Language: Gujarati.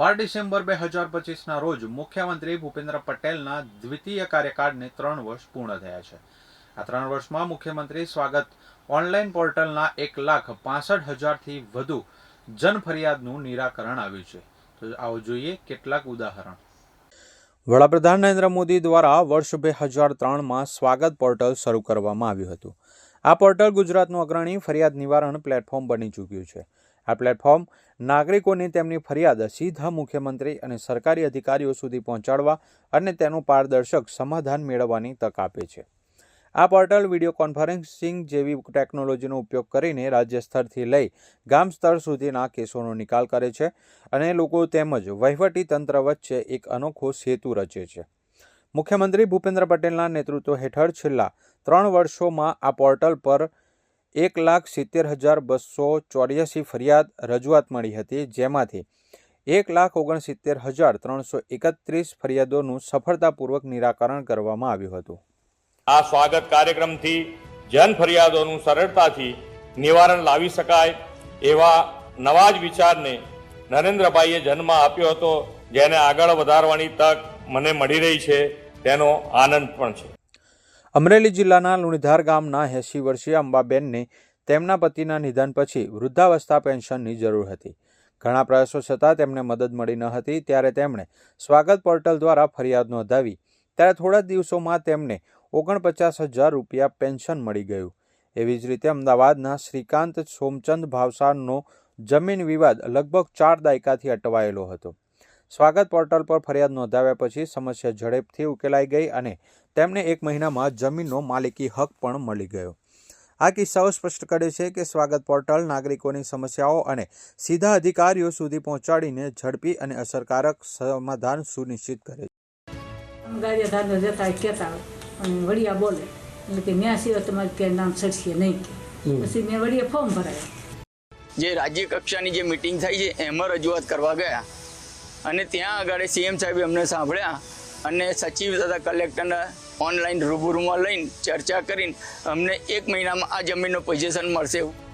બાર ડિસેમ્બર બે હજાર પચીસના રોજ મુખ્યમંત્રી ભૂપેન્દ્ર પટેલના દ્વિતીય કાર્યકાળને ત્રણ વર્ષ પૂર્ણ થયા છે. આ ત્રણ વર્ષમાં મુખ્યમંત્રી સ્વાગત ઓનલાઈન પોર્ટલના એક લાખ પાસઠ હજારથી વધુ જન ફરિયાદનું નિરાકરણ આવ્યું છે. તો આવો જોઈએ કેટલાક ઉદાહરણ. વડાપ્રધાન નરેન્દ્ર મોદી દ્વારા વર્ષ બે હજાર ત્રણમાં સ્વાગત પોર્ટલ શરૂ કરવામાં આવ્યું હતું. આ પોર્ટલ ગુજરાતનું અગ્રણી ફરિયાદ નિવારણ પ્લેટફોર્મ બની ચૂક્યું છે. આ પ્લેટફોર્મ નાગરિકોની તેમની ફરિયાદ સીધા મુખ્યમંત્રી અને સરકારી અધિકારીઓ સુધી પહોંચાડવા અને તેનું પારદર્શક સમાધાન મેળવવાની તક આપે છે. આ પોર્ટલ વીડિયો કોન્ફરન્સિંગ જેવી ટેકનોલોજીનો ઉપયોગ કરીને રાજ્ય સ્તરથી લઈ ગામ સ્તર સુધીના કેસોનો નિકાલ કરે છે અને લોકો તેમજ તંત્ર વચ્ચે એક અનોખો સેતુ રચે છે. મુખ્યમંત્રી ભૂપેન્દ્ર પટેલના નેતૃત્વ હેઠળ છેલ્લા ત્રણ વર્ષોમાં આ પોર્ટલ પર એક લાખ સિત્તેર હજાર બસો ચોર્યાસી ફરિયાદ રજૂઆત મળી હતી, જેમાંથી એક લાખ ઓગણસિત્તેર હજાર ત્રણસો એકત્રીસ ફરિયાદોનું સફળતાપૂર્વક નિરાકરણ કરવામાં આવ્યું હતું. આ સ્વાગત કાર્યક્રમથી જન ફરિયાદોનું સરળતાથી નિવારણ લાવી શકાય એવા નવા જ વિચારને નરેન્દ્રભાઈએ જન્મ આપ્યો હતો, જેને આગળ વધારવાની તક મને મળી રહી છે, તેનો આનંદ પણ છે. અમરેલી જિલ્લાના લુણીધાર ગામના એંસી વર્ષીય અંબાબેનને તેમના પતિના નિધન પછી વૃદ્ધાવસ્થા પેન્શનની જરૂર હતી. ઘણા પ્રયાસો છતાં તેમને મદદ મળી ન હતી, ત્યારે તેમણે સ્વાગત પોર્ટલ દ્વારા ફરિયાદ નોંધાવી. ત્યારે થોડા દિવસોમાં તેમને ઓગણપચાસ હજાર રૂપિયા પેન્શન મળી ગયું. એવી જ રીતે અમદાવાદના શ્રીકાંત સોમચંદ ભાવસારનો જમીન વિવાદ લગભગ ચાર દાયકાથી અટવાયેલો હતો. સ્વાગત પોર્ટલ પર ફરિયાદ નોંધાવ્યા પછી સમસ્યા ઝડપથી ઉકેલાઈ ગઈ અને તેમને એક મહિનામાં જમીનનો માલિકી હક પણ મળી ગયો. આ કિસ્સાઓ સ્પષ્ટ કરે છે કે સ્વાગત પોર્ટલ નાગરિકોની સમસ્યાઓ અને સીધા અધિકારીઓ સુધી પહોંચાડીને ઝડપી અને અસરકારક સમાધાન સુનિશ્ચિત કરે છે. ગાડી ધાંધો જતા કહેતા અને વડિયા બોલે એટલે કે ન્યા સિવાય તમારે ક્યાંય નામ ચડશે નહીં પછી મેં વડિયા ફોર્મ ભરાયા. જે રાજ્ય કક્ષાની જે મિટિંગ થઈ છે એમાં રજૂઆત કરવા ગયા. અને ત્યાં આગળ સીએમ સાહેબે અમને સાંભળ્યા અને સચિવ તથા કલેક્ટરને ઓનલાઈન રૂબરૂમાં લઈને ચર્ચા કરીને અમને એક મહિનામાં આ જમીનનું પોઝિશન મળશે એવું.